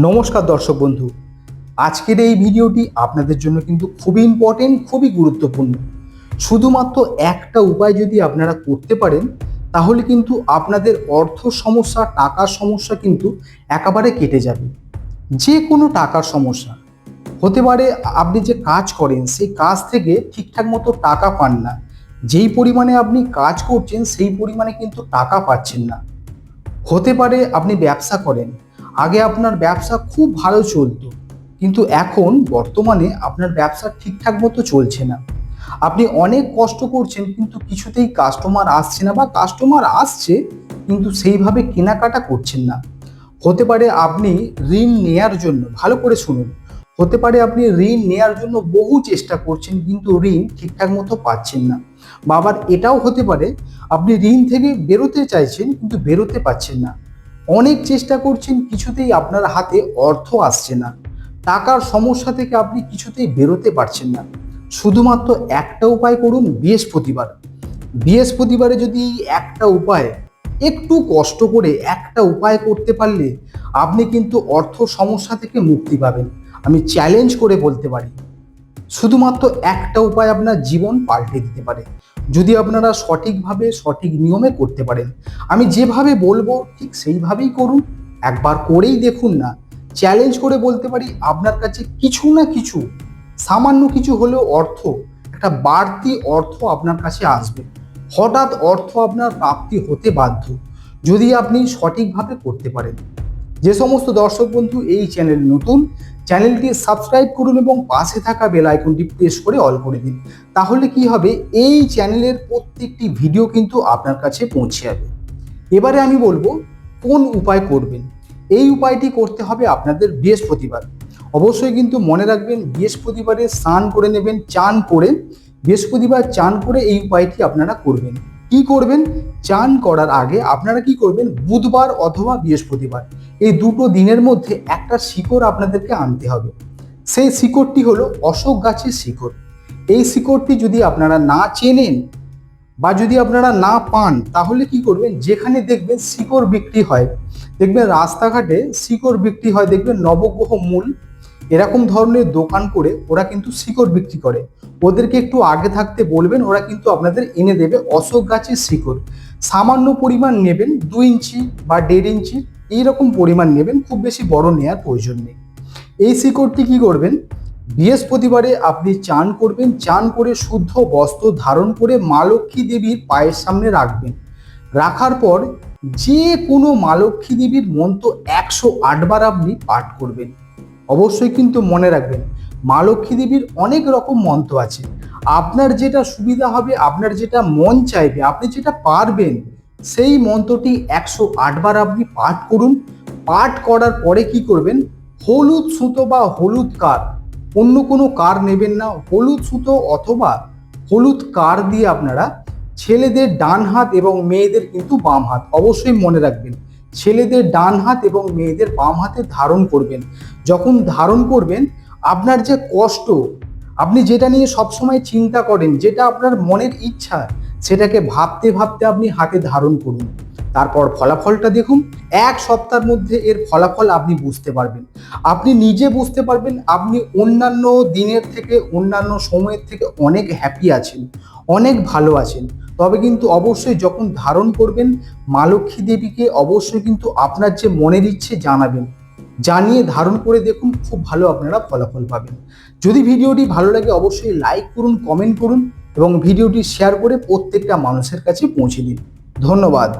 নমস্কার দর্শক বন্ধু। আজকের এই ভিডিওটি আপনাদের জন্য কিন্তু খুবই ইম্পর্টেন্ট খুবই গুরুত্বপূর্ণ। শুধুমাত্র একটা উপায় যদি আপনারা করতে পারেন, তাহলে কিন্তু আপনাদের অর্থ সমস্যা, টাকার সমস্যা কিন্তু একেবারে কেটে যাবে। যে কোনো টাকার সমস্যা। হতে পারে আপনি যে কাজ করেন, সেই কাজ থেকে ঠিকঠাক মতো টাকা পান না। যেই পরিমাণে আপনি কাজ করছেন, সেই পরিমাণে কিন্তু টাকা পাচ্ছেন না। হতে পারে আপনি ব্যবসা করেন আগে আপনার ব্যবসা খুব ভালো চলতো, কিন্তু এখন বর্তমানে আপনার ব্যবসা ঠিকঠাক মতো চলছে না। আপনি অনেক কষ্ট করছেন, কিন্তু কিছুতেই কাস্টমার আসছে না বা কাস্টমার আসছে, কিন্তু সেইভাবে কেনাকাটা করছেন না। হতে পারে আপনি ঋণ নেয়ার জন্য, ভালো করে শুনুন। হতে পারে আপনি ঋণ নেয়ার জন্য বহু চেষ্টা করছেন, কিন্তু ঋণ ঠিকঠাক মতো পাচ্ছেন না। বা আবার এটাও হতে পারে, আপনি ঋণ থেকে বেরোতে চাইছেন, কিন্তু বেরোতে পারছেন না। অনেক চেষ্টা করছেন, কিছুতেই আপনার হাতে অর্থ আসছে না। টাকার সমস্যা থেকে আপনি কিছুতেই বেরোতে পারছেন না। শুধুমাত্র একটা উপায় করুন, বৃহস্পতিবার। বৃহস্পতিবারে যদি একটা উপায়, একটু কষ্ট করে একটা উপায় করতে পারলে আপনি কিন্তু অর্থ সমস্যা থেকে মুক্তি পাবেন। আমি চ্যালেঞ্জ করে বলতে পারি, শুধুমাত্র একটা উপায় আপনার জীবন পাল্টে দিতে পারে। যদি আপনারা সঠিকভাবে, সঠিক নিয়মে করতে পারেন, আমি যেভাবে বলব ঠিক সেইভাবেই করুন। একবার করেই দেখুন না চ্যালেঞ্জ করে বলতে পারি আপনার কাছে কিছু না কিছু, সামান্য কিছু হলেও অর্থ, একটা বাড়তি অর্থ আপনার কাছে আসবে। হঠাৎ অর্থ আপনার প্রাপ্তি হতে বাধ্য, যদি আপনি সঠিকভাবে করতে পারেন। যে সমস্ত দর্শক বন্ধু, এই চ্যানেল নতুন, চ্যানেলটি সাবস্ক্রাইব করুন এবং পাশে থাকা বেল আইকনটি প্রেস করে অল করে দিন। তাহলে কি হবে? এই চ্যানেলের প্রত্যেকটি ভিডিও কিন্তু আপনার কাছে পৌঁছে যাবে। এবারে আমি বলব, কোন উপায় করবেন? এই উপায়টি করতে হবে আপনাদের বৃহস্পতিবার। অবশ্যই কিন্তু মনে রাখবেন, বৃহস্পতিবারে স্নান করে নেবেন, চান করে, বৃহস্পতিবার চান করে এই উপায়টি আপনারা করবেন। কি করবেন? চান করার আগে আপনারা কি করবেন? বুধবার অথবা বৃহস্পতিবার। এই দুটো দিনের মধ্যে একটা শিকড় আপনাদেরকে আনতে হবে। সেই শিকড়টি হলো অশোক গাছের শিকড়। এই শিকড়টি যদি আপনারা না চেনেন বা যদি আপনারা না পান, তাহলে কি করবেন? যেখানে দেখবেন শিকড় বিক্রি হয়। দেখবেন রাস্তাঘাটে শিকড় বিক্রি হয়, দেখবেন নবগ্রহ মূল এরকম ধরনের দোকান করে ওরা কিন্তু শিকড় বিক্রি করে। ওদেরকে একটু আগে থাকতে বলবেন, ওরা কিন্তু আপনাদের এনে দেবে অশোক গাছের শিকড়। সামান্য পরিমাণ নেবেন দু ইঞ্চি বা দেড় ইঞ্চি। এইরকম পরিমাণ নেবেন, খুব বেশি বড় নেওয়ার প্রয়োজন নেই। এই শিকড়টি কি করবেন? বৃহস্পতিবারে আপনি চান করবেন, চান করে শুদ্ধ বস্ত্র ধারণ করে মা লক্ষ্মী দেবীর পায়ের সামনে রাখবেন। রাখার পর যে কোনো মা লক্ষ্মী দেবীর মন্ত্র একশো আটবার আপনি পাঠ করবেন। অবশ্যই কিন্তু মনে রাখবেন, মা লক্ষ্মী দেবীর অনেক রকম মন্ত্র আছে। আপনার যেটা সুবিধা হবে, আপনার যেটা মন চাইবে, আপনি যেটা পারবেন সেই মন্ত্রটি একশো আটবার আপনি পাঠ করুন। পাঠ করার পরে কি করবেন? হলুদ সুতো বা হলুদ কার। অন্য কোনো কার নেবেন না। হলুদ সুতো অথবা হলুদ কার দিয়ে আপনারা ছেলেদের ডান হাত এবং মেয়েদের কিন্তু বাম হাত অবশ্যই মনে রাখবেন। ছেলেদের ডান হাত এবং মেয়েদের বাম হাতে ধারণ করবেন। যখন ধারণ করবেন, আপনার যে কষ্ট, আপনি যেটা নিয়ে সবসময় চিন্তা করেন, যেটা আপনার মনের ইচ্ছা সেটাকে ভাবতে ভাবতে আপনি হাতে ধারণ করুন। তারপর ফলাফলটা দেখুন। এক সপ্তাহের মধ্যে এর ফলাফল আপনি বুঝতে পারবেন। আপনি নিজে বুঝতে পারবেন, আপনি অন্যান্য দিনের থেকে, অন্যান্য সময়ের থেকে অনেক হ্যাপি আছেন, অনেক ভালো আছেন। তবে কিন্তু অবশ্যই যখন ধারণ করবেন, মা লক্ষ্মী দেবীকে অবশ্যই কিন্তু আপনার যে মনের ইচ্ছে জানাবেন। জানিয়ে ধারণ করে দেখুন, খুব ভালো আপনারা ফলাফল পাবেন। যদি ভিডিওটি ভালো লাগে, অবশ্যই লাইক করুন কমেন্ট করুন। এবং ভিডিওটি শেয়ার করে প্রত্যেকটা মানুষের কাছে পৌঁছে দিন। ধন্যবাদ।